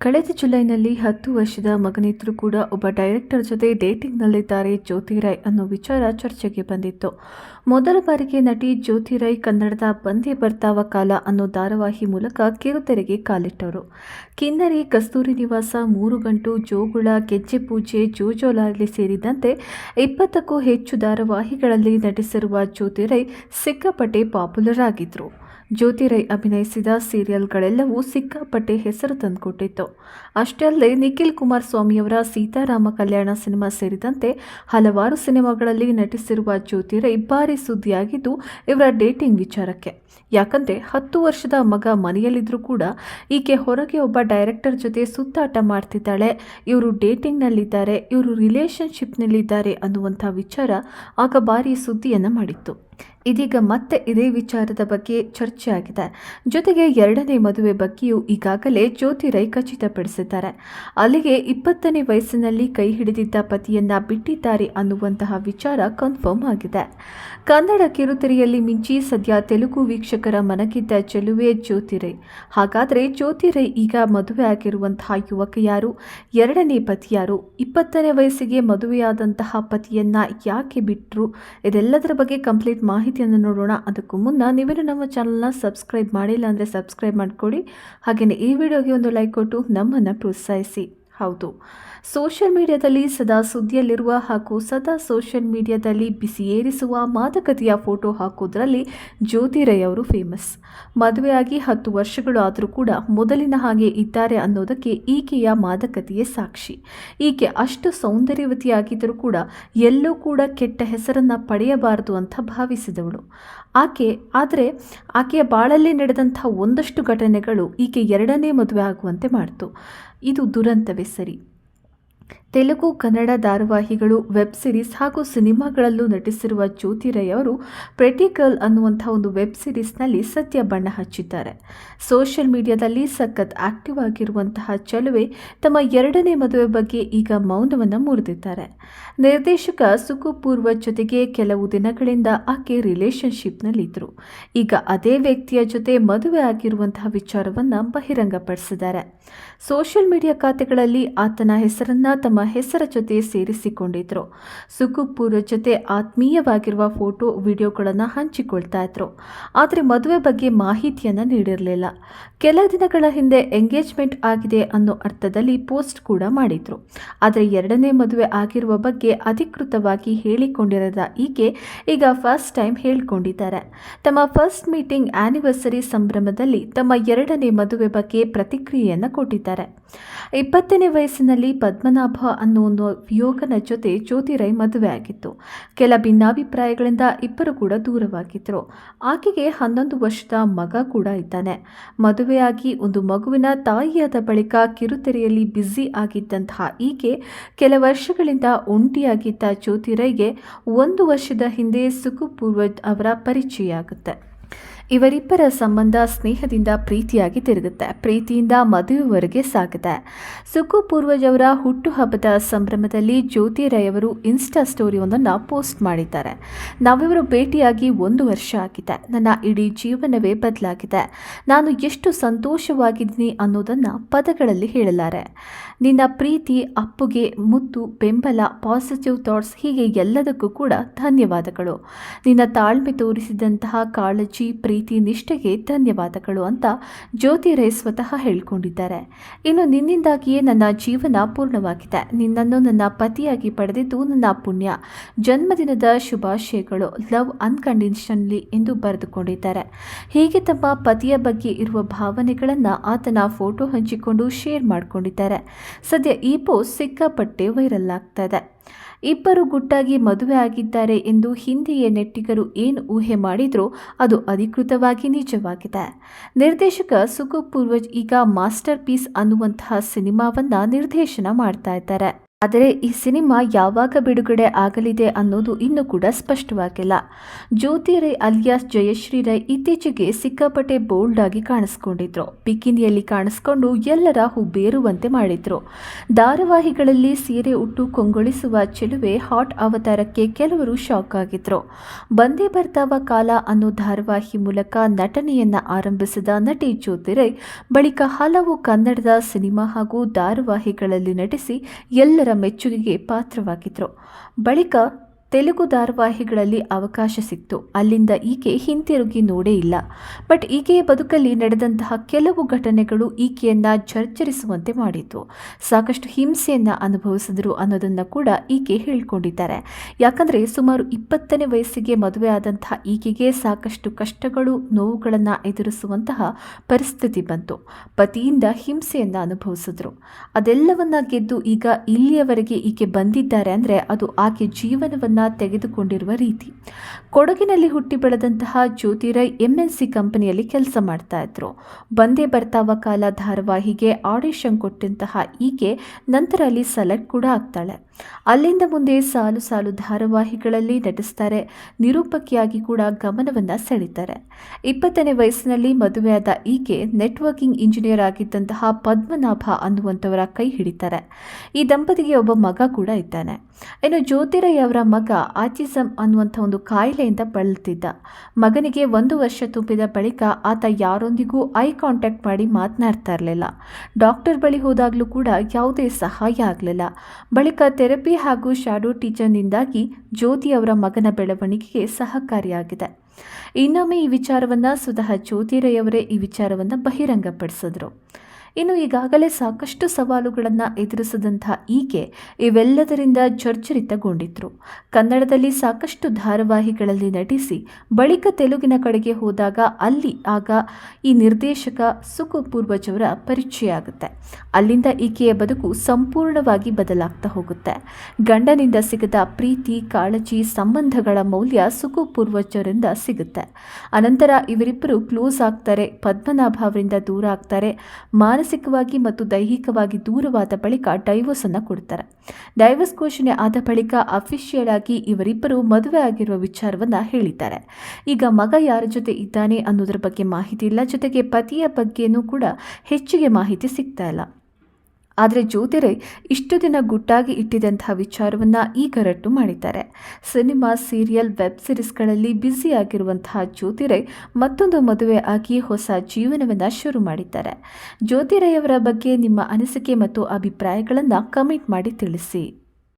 ಕಳೆದ ಜುಲೈನಲ್ಲಿ ಹತ್ತು ವರ್ಷದ ಮಗನಿದ್ರು ಕೂಡ ಒಬ್ಬ ಡೈರೆಕ್ಟರ್ ಜೊತೆ ಡೇಟಿಂಗ್ನಲ್ಲಿದ್ದಾರೆ ಜ್ಯೋತಿ ರೈ ಅನ್ನೋ ವಿಚಾರ ಚರ್ಚೆಗೆ ಬಂದಿತ್ತು. ಮೊದಲ ಬಾರಿಗೆ ನಟಿ ಜ್ಯೋತಿ ರೈ ಕನ್ನಡದ ಬಂದೇ ಬರ್ತಾವ ಕಾಲ ಅನ್ನೋ ಧಾರಾವಾಹಿ ಮೂಲಕ ಕಿರುತೆರೆಗೆ ಕಾಲಿಟ್ಟವರು ಕಿನ್ನರಿ, ಕಸ್ತೂರಿ ನಿವಾಸ ಮೂರು ಗಂಟು ಜೋಗುಳ, ಗೆಜ್ಜೆ ಪೂಜೆ, ಜೋಜೋಲಾಲಿ ಸೇರಿದಂತೆ ಇಪ್ಪತ್ತಕ್ಕೂ ಹೆಚ್ಚು ಧಾರಾವಾಹಿಗಳಲ್ಲಿ ನಟಿಸಿರುವ ಜ್ಯೋತಿ ರೈ ಸಿಕ್ಕಾಪಟ್ಟೆ ಪಾಪ್ಯುಲರ್ ಆಗಿದ್ರು. ಜ್ಯೋತಿ ರೈ ಅಭಿನಯಿಸಿದ ಸೀರಿಯಲ್ಗಳೆಲ್ಲವೂ ಸಿಕ್ಕಾಪಟ್ಟೆ ಹೆಸರು ತಂದುಕೊಟ್ಟಿತ್ತು. ಅಷ್ಟೇ ಅಲ್ಲದೆ ನಿಖಿಲ್ ಕುಮಾರಸ್ವಾಮಿಯವರ ಸೀತಾರಾಮ ಕಲ್ಯಾಣ ಸಿನಿಮಾ ಸೇರಿದಂತೆ ಹಲವಾರು ಸಿನಿಮಾಗಳಲ್ಲಿ ನಟಿಸಿರುವ ಜ್ಯೋತಿ ರೈ ಭಾರಿ ಸುದ್ದಿಯಾಗಿದ್ದು ಇವರ ಡೇಟಿಂಗ್ ವಿಚಾರಕ್ಕೆ. ಯಾಕಂದ್ರೆ ಹತ್ತು ವರ್ಷದ ಮಗ ಮನೆಯಲ್ಲಿದ್ದರೂ ಕೂಡ ಈಕೆ ಹೊರಗೆ ಒಬ್ಬ ಡೈರೆಕ್ಟರ್ ಜೊತೆ ಸುತ್ತಾಟ ಮಾಡ್ತಿದ್ದಾಳೆ. ಇವರು ಡೇಟಿಂಗ್ನಲ್ಲಿದ್ದಾರೆ, ಇವರು ರಿಲೇಷನ್ಶಿಪ್ನಲ್ಲಿದ್ದಾರೆ ಅನ್ನುವಂಥ ವಿಚಾರ ಆಗ ಭಾರಿ ಸುದ್ದಿಯನ್ನು ಮಾಡಿತ್ತು. ಇದೀಗ ಮತ್ತೆ ಇದೇ ವಿಚಾರದ ಬಗ್ಗೆ ಚರ್ಚೆ ಆಗಿದೆ ಜೊತೆಗೆ ಎರಡನೇ ಮದುವೆ ಬಗ್ಗೆಯೂ ಈಗಾಗಲೇ ಜ್ಯೋತಿ ರೈ ಖಚಿತಪಡಿಸಿದ್ದಾರೆ. ಅಲ್ಲಿಗೆ ಇಪ್ಪತ್ತನೇ ವಯಸ್ಸಿನಲ್ಲಿ ಕೈ ಹಿಡಿದಿದ್ದ ಪತಿಯನ್ನ ಬಿಟ್ಟಿದ್ದಾರೆ ಅನ್ನುವಂತಹ ವಿಚಾರ ಕನ್ಫರ್ಮ್ ಆಗಿದೆ. ಕನ್ನಡ ಕಿರುತೆರೆಯಲ್ಲಿ ಮಿಂಚಿ ಸದ್ಯ ತೆಲುಗು ವೀಕ್ಷಕರ ಮನಗಿದ್ದ ಚೆಲುವೆ ಜ್ಯೋತಿ ರೈ ಹಾಗಾದರೆ ಜ್ಯೋತಿ ರೈ ಈಗ ಮದುವೆ ಆಗಿರುವಂತಹ ಯುವಕ ಯಾರು? ಎರಡನೇ ಪತಿಯಾರು ಇಪ್ಪತ್ತನೇ ವಯಸ್ಸಿಗೆ ಮದುವೆಯಾದಂತಹ ಪತಿಯನ್ನ ಯಾಕೆ ಬಿಟ್ಟರು ಇದೆಲ್ಲದರ ಬಗ್ಗೆ ಕಂಪ್ಲೀಟ್ ಮಾಹಿತಿಯನ್ನು ನೋಡೋಣ. ಅದಕ್ಕೂ ಮುನ್ನ ನೀವೇನು ನಮ್ಮ ಚಾನಲ್ನ ಸಬ್ಸ್ಕ್ರೈಬ್ ಮಾಡಿಲ್ಲ ಅಂದರೆ ಸಬ್ಸ್ಕ್ರೈಬ್ ಮಾಡಿಕೊಡಿ. ಹಾಗೆಯೇ ಈ ವಿಡಿಯೋಗೆ ಒಂದು ಲೈಕ್ ಕೊಟ್ಟು ನಮ್ಮನ್ನು ಪ್ರೋತ್ಸಾಹಿಸಿ. ಹೌದು. ಸೋಷಿಯಲ್ ಮೀಡಿಯಾದಲ್ಲಿ ಸದಾ ಸುದ್ದಿಯಲ್ಲಿರುವ ಹಾಗೂ ಸದಾ ಸೋಷಿಯಲ್ ಮೀಡಿಯಾದಲ್ಲಿ ಬಿಸಿ ಏರಿಸುವ ಮಾದಕತೆಯ ಫೋಟೋ ಹಾಕೋದ್ರಲ್ಲಿ ಜ್ಯೋತಿ ರೈ ಅವರು ಫೇಮಸ್. ಮದುವೆಯಾಗಿ ಹತ್ತು ವರ್ಷಗಳು ಆದರೂ ಕೂಡ ಮೊದಲಿನ ಹಾಗೆ ಇದ್ದಾರೆ ಅನ್ನೋದಕ್ಕೆ ಈಕೆಯ ಮಾದಕತೆಯೇ ಸಾಕ್ಷಿ. ಈಕೆ ಅಷ್ಟು ಸೌಂದರ್ಯವತಿಯಾಗಿದ್ದರೂ ಕೂಡ ಎಲ್ಲೂ ಕೂಡ ಕೆಟ್ಟ ಹೆಸರನ್ನು ಪಡೆಯಬಾರದು ಅಂತ ಭಾವಿಸಿದವಳು. ಆಕೆ, ಆದರೆ ಆಕೆಯ ಬಾಳಲ್ಲಿ ನಡೆದಂಥ ಒಂದಷ್ಟು ಘಟನೆಗಳು ಈಕೆ ಎರಡನೇ ಮದುವೆ ಆಗುವಂತೆ ಮಾಡಿತು. ಇದು ದುರಂತವೇ ಸರಿ. ತೆಲುಗು, ಕನ್ನಡ ಧಾರಾವಾಹಿಗಳು, ವೆಬ್ ಸಿರೀಸ್ ಹಾಗೂ ಸಿನಿಮಾಗಳಲ್ಲೂ ನಟಿಸಿರುವ ಜ್ಯೋತಿ ರೈ ಅವರು ಪ್ರೆಟಿ ಗರ್ಲ್ ಅನ್ನುವಂಥ ಒಂದು ವೆಬ್ ಸಿರೀಸ್ನಲ್ಲಿ ಸದ್ಯ ಬಣ್ಣ ಹಚ್ಚಿದ್ದಾರೆ. ಸೋಷಿಯಲ್ ಮೀಡಿಯಾದಲ್ಲಿ ಸಖತ್ ಆಕ್ಟಿವ್ ಆಗಿರುವಂತಹ ಚಲುವೆ ತಮ್ಮ ಎರಡನೇ ಮದುವೆ ಬಗ್ಗೆ ಈಗ ಮೌನವನ್ನು ಮುರಿದಿದ್ದಾರೆ. ನಿರ್ದೇಶಕ ಸುಖಪೂರ್ವ ಪೂರ್ವ ಜೊತೆಗೆ ಕೆಲವು ದಿನಗಳಿಂದ ಆಕೆ ರಿಲೇಷನ್ಶಿಪ್ನಲ್ಲಿದ್ದರು. ಈಗ ಅದೇ ವ್ಯಕ್ತಿಯ ಜೊತೆ ಮದುವೆ ಆಗಿರುವಂತಹ ವಿಚಾರವನ್ನು ಬಹಿರಂಗಪಡಿಸಿದ್ದಾರೆ. ಸೋಷಿಯಲ್ ಮೀಡಿಯಾ ಖಾತೆಗಳಲ್ಲಿ ಆತನ ಹೆಸರನ್ನ ತಮ್ಮ ಹೆಸರ ಜೊತೆ ಸೇರಿಸಿಕೊಂಡಿದ್ರು. ಸುಕುಪೂರ್ ಜೊತೆ ಆತ್ಮೀಯವಾಗಿರುವ ಫೋಟೋ, ವಿಡಿಯೋಗಳನ್ನು ಹಂಚಿಕೊಳ್ತಾ ಇದ್ರು. ಆದರೆ ಮದುವೆ ಬಗ್ಗೆ ಮಾಹಿತಿಯನ್ನು ನೀಡಿರಲಿಲ್ಲ. ಕೆಲ ದಿನಗಳ ಹಿಂದೆ ಎಂಗೇಜ್ಮೆಂಟ್ ಆಗಿದೆ ಅನ್ನೋ ಅರ್ಥದಲ್ಲಿ ಪೋಸ್ಟ್ ಕೂಡ ಮಾಡಿದ್ರು. ಆದರೆ ಎರಡನೇ ಮದುವೆ ಆಗಿರುವ ಬಗ್ಗೆ ಅಧಿಕೃತವಾಗಿ ಹೇಳಿಕೊಂಡಿರದ ಈಕೆ ಈಗ ಫಸ್ಟ್ ಟೈಮ್ ಹೇಳಿಕೊಂಡಿದ್ದಾರೆ. ತಮ್ಮ ಫಸ್ಟ್ ಮೀಟಿಂಗ್ ಆನಿವರ್ಸರಿ ಸಂಭ್ರಮದಲ್ಲಿ ತಮ್ಮ ಎರಡನೇ ಮದುವೆ ಬಗ್ಗೆ ಪ್ರತಿಕ್ರಿಯೆಯನ್ನು ಕೊಟ್ಟಿದ್ದಾರೆ. ಇಪ್ಪತ್ತನೇ ವಯಸ್ಸಿನಲ್ಲಿ ಪದ್ಮನಾಭ ಅನ್ನೋ ಒಂದು ಯುವಕನ ಜೊತೆ ಜ್ಯೋತಿ ರೈ ಮದುವೆ ಆಗಿತ್ತು. ಕೆಲ ಭಿನ್ನಾಭಿಪ್ರಾಯಗಳಿಂದ ಇಬ್ಬರು ಕೂಡ ದೂರವಾಗಿದ್ದರು ಆಕೆಗೆ ಹನ್ನೊಂದು ವರ್ಷದ ಮಗ ಕೂಡ ಇದ್ದಾನೆ. ಮದುವೆಯಾಗಿ ಒಂದು ಮಗುವಿನ ತಾಯಿಯಾದ ಬಳಿಕ ಕಿರುತೆರೆಯಲ್ಲಿ ಬ್ಯುಸಿ ಆಗಿದ್ದಂತಹ ಈಕೆ ಕೆಲ ವರ್ಷಗಳಿಂದ ಒಂಟಿಯಾಗಿದ್ದ ಜ್ಯೋತಿ ರೈಗೆ ಒಂದು ವರ್ಷದ ಹಿಂದೆ ಸುಖಪೂರ್ವ ಅವರ ಪರಿಚಯ ಆಗುತ್ತೆ. ಇವರಿಬ್ಬರ ಸಂಬಂಧ ಸ್ನೇಹದಿಂದ ಪ್ರೀತಿಯಾಗಿ ತಿರುಗುತ್ತೆ, ಪ್ರೀತಿಯಿಂದ ಮದುವೆವರೆಗೆ ಸಾಗಿದೆ ಸುಖು ಪೂರ್ವಜವರ ಹುಟ್ಟುಹಬ್ಬದ ಸಂಭ್ರಮದಲ್ಲಿ ಜ್ಯೋತಿ ರೈ ಅವರು ಇನ್ಸ್ಟಾ ಸ್ಟೋರಿ ಒಂದನ್ನು ಪೋಸ್ಟ್ ಮಾಡಿದ್ದಾರೆ. ನಾವಿವರು ಭೇಟಿಯಾಗಿ ಒಂದು ವರ್ಷ ಆಗಿದೆ. ನನ್ನ ಇಡೀ ಜೀವನವೇ ಬದಲಾಗಿದೆ. ನಾನು ಎಷ್ಟು ಸಂತೋಷವಾಗಿದ್ದೀನಿ ಅನ್ನೋದನ್ನು ಪದಗಳಲ್ಲಿ ಹೇಳಲಾರೆ. ನಿನ್ನ ಪ್ರೀತಿ, ಅಪ್ಪುಗೆ ಮುತ್ತು ಬೆಂಬಲ ಪಾಸಿಟಿವ್ ಥಾಟ್ಸ್ ಹೀಗೆ ಎಲ್ಲದಕ್ಕೂ ಕೂಡ ಧನ್ಯವಾದಗಳು. ನಿನ್ನ ತಾಳ್ಮೆ ತೋರಿಸಿದಂತಹ ಕಾಳಜಿ, ಪ್ರೀತಿ ನಿಷ್ಠೆಗೆ ಧನ್ಯವಾದಗಳು ಅಂತ ಜ್ಯೋತಿ ರೈ ಸ್ವತಃ ಹೇಳ್ಕೊಂಡಿದ್ದಾರೆ. ಇನ್ನು ನಿನ್ನಿಂದಾಗಿಯೇ ನನ್ನ ಜೀವನ ಪೂರ್ಣವಾಗಿದೆ. ನಿನ್ನನ್ನು ನನ್ನ ಪತಿಯಾಗಿ ಪಡೆದಿದ್ದು ನನ್ನ ಪುಣ್ಯ. ಜನ್ಮದಿನದ ಶುಭಾಶಯಗಳು ಲವ್ ಅನ್ಕಂಡೀಷನ್ಲಿ ಎಂದು ಬರೆದುಕೊಂಡಿದ್ದಾರೆ. ಹೀಗೆ ತಮ್ಮ ಪತಿಯ ಬಗ್ಗೆ ಇರುವ ಭಾವನೆಗಳನ್ನು ಆತನ ಫೋಟೋ ಹಂಚಿಕೊಂಡು ಶೇರ್ ಮಾಡಿಕೊಂಡಿದ್ದಾರೆ. ಸದ್ಯ ಈ ಪೋಸ್ಟ್ ಸಿಕ್ಕಾಪಟ್ಟೆ ವೈರಲ್ ಆಗ್ತಾ ಇದೆ. ಇಬ್ಬರು ಗುಟ್ಟಾಗಿ ಮದುವೆ ಆಗಿದ್ದಾರೆ ಎಂದು ಹಿಂದೆಯೇ ನೆಟ್ಟಿಗರು ಏನು ಊಹೆ ಮಾಡಿದ್ರೋ ಅದು ಅಧಿಕೃತವಾಗಿ ನಿಜವಾಗಿದೆ. ನಿರ್ದೇಶಕ ಸುಖ ಪೂರ್ವಜ್ ಈಗ ಮಾಸ್ಟರ್ ಪೀಸ್ ಅನ್ನುವಂತಹ ಸಿನಿಮಾವನ್ನ ನಿರ್ದೇಶನ ಮಾಡ್ತಾ ಇದ್ದಾರೆ. ಆದರೆ ಈ ಸಿನಿಮಾ ಯಾವಾಗ ಬಿಡುಗಡೆ ಆಗಲಿದೆ ಅನ್ನೋದು ಇನ್ನೂ ಕೂಡ ಸ್ಪಷ್ಟವಾಗಿಲ್ಲ. ಜ್ಯೋತಿ ರೈ ಅಲಿಯಾಸ್ ಜಯಶ್ರೀ ರೈ ಇತ್ತೀಚೆಗೆ ಸಿಕ್ಕಾಪಟ್ಟೆ ಬೋಲ್ಡ್ ಆಗಿ ಕಾಣಿಸ್ಕೊಂಡಿದ್ರು. ಬಿಕಿನಿಯಲ್ಲಿ ಕಾಣಿಸ್ಕೊಂಡು ಎಲ್ಲರ ಹುಬ್ಬೇರುವಂತೆ ಮಾಡಿದ್ರು. ಧಾರಾವಾಹಿಗಳಲ್ಲಿ ಸೀರೆ ಉಟ್ಟು ಕೊಂಗೊಳಿಸುವ ಚೆಲುವೆ ಹಾಟ್ ಅವತಾರಕ್ಕೆ ಕೆಲವರು ಶಾಕ್ ಆಗಿದ್ರು. ಬಂದೇ ಬರ್ತಾವ ಕಾಲ ಅನ್ನೋ ಧಾರಾವಾಹಿ ಮೂಲಕ ನಟನೆಯನ್ನ ಆರಂಭಿಸಿದ ನಟಿ ಜ್ಯೋತಿ ರೈ ಬಳಿಕ ಹಲವು ಕನ್ನಡದ ಸಿನಿಮಾ ಹಾಗೂ ಧಾರಾವಾಹಿಗಳಲ್ಲಿ ನಟಿಸಿ ಎಲ್ಲರ ಮೆಚ್ಚುಗೆಗೆ ಪಾತ್ರವಾಗಿದ್ದರು ಬಳಿಕ ತೆಲುಗು ಧಾರಾವಾಹಿಗಳಲ್ಲಿ ಅವಕಾಶ ಸಿಕ್ತು. ಅಲ್ಲಿಂದ ಈಕೆ ಹಿಂತಿರುಗಿ ನೋಡೇ ಇಲ್ಲ. ಬಟ್ ಈಕೆಯ ಬದುಕಲ್ಲಿ ನಡೆದಂತಹ ಕೆಲವು ಘಟನೆಗಳು ಈಕೆಯನ್ನು ಚರ್ಚರಿಸುವಂತೆ ಮಾಡಿತು. ಸಾಕಷ್ಟು ಹಿಂಸೆಯನ್ನು ಅನುಭವಿಸಿದ್ರು ಅನ್ನೋದನ್ನ ಕೂಡ ಈಕೆ ಹೇಳಿಕೊಂಡಿದ್ದಾರೆ. ಯಾಕಂದ್ರೆ ಸುಮಾರು ಇಪ್ಪತ್ತನೇ ವಯಸ್ಸಿಗೆ ಮದುವೆ ಆದಂತಹ ಈಕೆಗೆ ಸಾಕಷ್ಟು ಕಷ್ಟಗಳು, ನೋವುಗಳನ್ನು ಎದುರಿಸುವಂತಹ ಪರಿಸ್ಥಿತಿ ಬಂತು. ಪತಿಯಿಂದ ಹಿಂಸೆಯನ್ನು ಅನುಭವಿಸಿದ್ರು. ಅದೆಲ್ಲವನ್ನ ಗೆದ್ದು ಈಗ ಇಲ್ಲಿಯವರೆಗೆ ಈಕೆ ಬಂದಿದ್ದಾರೆ ಅಂದರೆ ಅದು ಆಕೆ ಜೀವನವನ್ನು ತೆಗೆದುಕೊಂಡಿರುವ ರೀತಿ. ಕೊಡಗಿನಲ್ಲಿ ಹುಟ್ಟಿ ಬೆಳೆದಂತಹ ಜ್ಯೋತಿರೈ ಎಂಎನ್ಸಿ ಕಂಪನಿಯಲ್ಲಿ ಕೆಲಸ ಮಾಡ್ತಾ ಇದ್ರು. ಬಂದೇ ಬರ್ತಾವ ಕಾಲ ಧಾರಾವಾಹಿಗೆ ಆಡಿಷನ್ ಕೊಟ್ಟಂತಹ ಈಕೆ ನಂತರ ಅಲ್ಲಿ ಸೆಲೆಕ್ಟ್ ಕೂಡ ಆಗ್ತಾಳೆ. ಅಲ್ಲಿಂದ ಮುಂದೆ ಸಾಲು ಸಾಲು ಧಾರಾವಾಹಿಗಳಲ್ಲಿ ನಟಿಸ್ತಾರೆ. ನಿರೂಪಕಿಯಾಗಿ ಕೂಡ ಗಮನವನ್ನು ಸೆಳೀತಾರೆ. ಇಪ್ಪತ್ತನೇ ವಯಸ್ಸಿನಲ್ಲಿ ಮದುವೆಯಾದ ಈಕೆ ನೆಟ್ವರ್ಕಿಂಗ್ ಇಂಜಿನಿಯರ್ ಆಗಿದ್ದಂತಹ ಪದ್ಮನಾಭ ಅನ್ನುವಂಥವರ ಕೈ ಹಿಡಿತಾರೆ. ಈ ದಂಪತಿಗೆ ಒಬ್ಬ ಮಗ ಕೂಡ ಇದ್ದಾನೆ. ಇನ್ನು ಜ್ಯೋತಿರಯ್ಯ ಅವರ ಮಗ ಆಟಿಸಮ್ ಅನ್ನುವಂಥ ಒಂದು ಕಾಯಿಲೆಯಿಂದ ಬಳಲ್ತಿದ್ದ. ಮಗನಿಗೆ ಒಂದು ವರ್ಷ ತುಂಬಿದ ಬಳಿಕ ಆತ ಯಾರೊಂದಿಗೂ ಐ ಕಾಂಟ್ಯಾಕ್ಟ್ ಮಾಡಿ ಮಾತನಾಡ್ತಾ ಇರಲಿಲ್ಲ ಡಾಕ್ಟರ್ ಬಳಿ ಹೋದಾಗಲೂ ಕೂಡ ಯಾವುದೇ ಸಹಾಯ ಆಗಲಿಲ್ಲ. ಬಳಿಕ ಥೆರಪಿ ಹಾಗೂ ಶಾಡೋ ಟೀಚರ್ನಿಂದಾಗಿ ಜ್ಯೋತಿ ಅವರ ಮಗನ ಬೆಳವಣಿಗೆಗೆ ಸಹಕಾರಿಯಾಗಿದೆ. ಇನ್ನೊಮ್ಮೆ ಈ ವಿಚಾರವನ್ನು ಸ್ವತಃ ಜ್ಯೋತಿರಯ್ಯವರೇ ಈ ವಿಚಾರವನ್ನು ಬಹಿರಂಗಪಡಿಸಿದ್ರು. ಇನ್ನು ಈಗಾಗಲೇ ಸಾಕಷ್ಟು ಸವಾಲುಗಳನ್ನು ಎದುರಿಸಿದಂಥ ಈಕೆ ಇವೆಲ್ಲದರಿಂದ ಜರ್ಜರಿತಗೊಂಡಿದ್ರು. ಕನ್ನಡದಲ್ಲಿ ಸಾಕಷ್ಟು ಧಾರಾವಾಹಿಗಳಲ್ಲಿ ನಟಿಸಿ ಬಳಿಕ ತೆಲುಗಿನ ಕಡೆಗೆ ಹೋದಾಗ ಅಲ್ಲಿ ಆಗ ಈ ನಿರ್ದೇಶಕ ಪೂರ್ವಜವರ ಪರಿಚಯ ಆಗುತ್ತೆ ಅಲ್ಲಿಂದ ಈಕೆಯ ಬದುಕು ಸಂಪೂರ್ಣವಾಗಿ ಬದಲಾಗ್ತಾ ಹೋಗುತ್ತೆ. ಗಂಡನಿಂದ ಸಿಗದ ಪ್ರೀತಿ, ಕಾಳಜಿ, ಸಂಬಂಧಗಳ ಮೌಲ್ಯ ಸುಖಪೂರ್ವಜರಿಂದ ಸಿಗುತ್ತೆ. ಅನಂತರ ಇವರಿಬ್ಬರು ಕ್ಲೋಸ್ ಆಗ್ತಾರೆ, ಪದ್ಮನಾಭ ಅವರಿಂದ ದೂರ ಆಗ್ತಾರೆ ಮಾನಸಿಕವಾಗಿ ಮತ್ತು ದೈಹಿಕವಾಗಿ ದೂರವಾದ ಬಳಿಕ ಡೈವೋರ್ಸ್ ಅನ್ನು ಕೊಡ್ತಾರೆ. ಡೈವೋರ್ಸ್ ಘೋಷಣೆ ಆದ ಬಳಿಕ ಅಫಿಷಿಯಲ್ ಆಗಿ ಇವರಿಬ್ಬರು ಮದುವೆ ಆಗಿರುವ ವಿಚಾರವನ್ನ ಹೇಳಿದ್ದಾರೆ. ಈಗ ಮಗ ಯಾರ ಜೊತೆ ಇದ್ದಾನೆ ಅನ್ನೋದರ ಬಗ್ಗೆ ಮಾಹಿತಿ ಇಲ್ಲ. ಜೊತೆಗೆ ಪತಿಯ ಬಗ್ಗೆನೂ ಕೂಡ ಹೆಚ್ಚಿಗೆ ಮಾಹಿತಿ ಸಿಗ್ತಾ ಇಲ್ಲ. ಆದರೆ ಜ್ಯೋತಿರೈ ಇಷ್ಟು ದಿನ ಗುಟ್ಟಾಗಿ ಇಟ್ಟಿದಂತಹ ವಿಚಾರವನ್ನು ಈಗ ರಟ್ಟು ಮಾಡಿದ್ದಾರೆ. ಸಿನಿಮಾ, ಸೀರಿಯಲ್, ವೆಬ್ ಸಿರೀಸ್ಗಳಲ್ಲಿ ಬ್ಯುಸಿಯಾಗಿರುವಂತಹ ಜ್ಯೋತಿರೈ ಮತ್ತೊಂದು ಮದುವೆ ಆಗಿ ಹೊಸ ಜೀವನವನ್ನು ಶುರು ಮಾಡಿದ್ದಾರೆ. ಜ್ಯೋತಿರೈ ಅವರ ಬಗ್ಗೆ ನಿಮ್ಮ ಅನಿಸಿಕೆ ಮತ್ತು ಅಭಿಪ್ರಾಯಗಳನ್ನು ಕಮೆಂಟ್ ಮಾಡಿ ತಿಳಿಸಿ.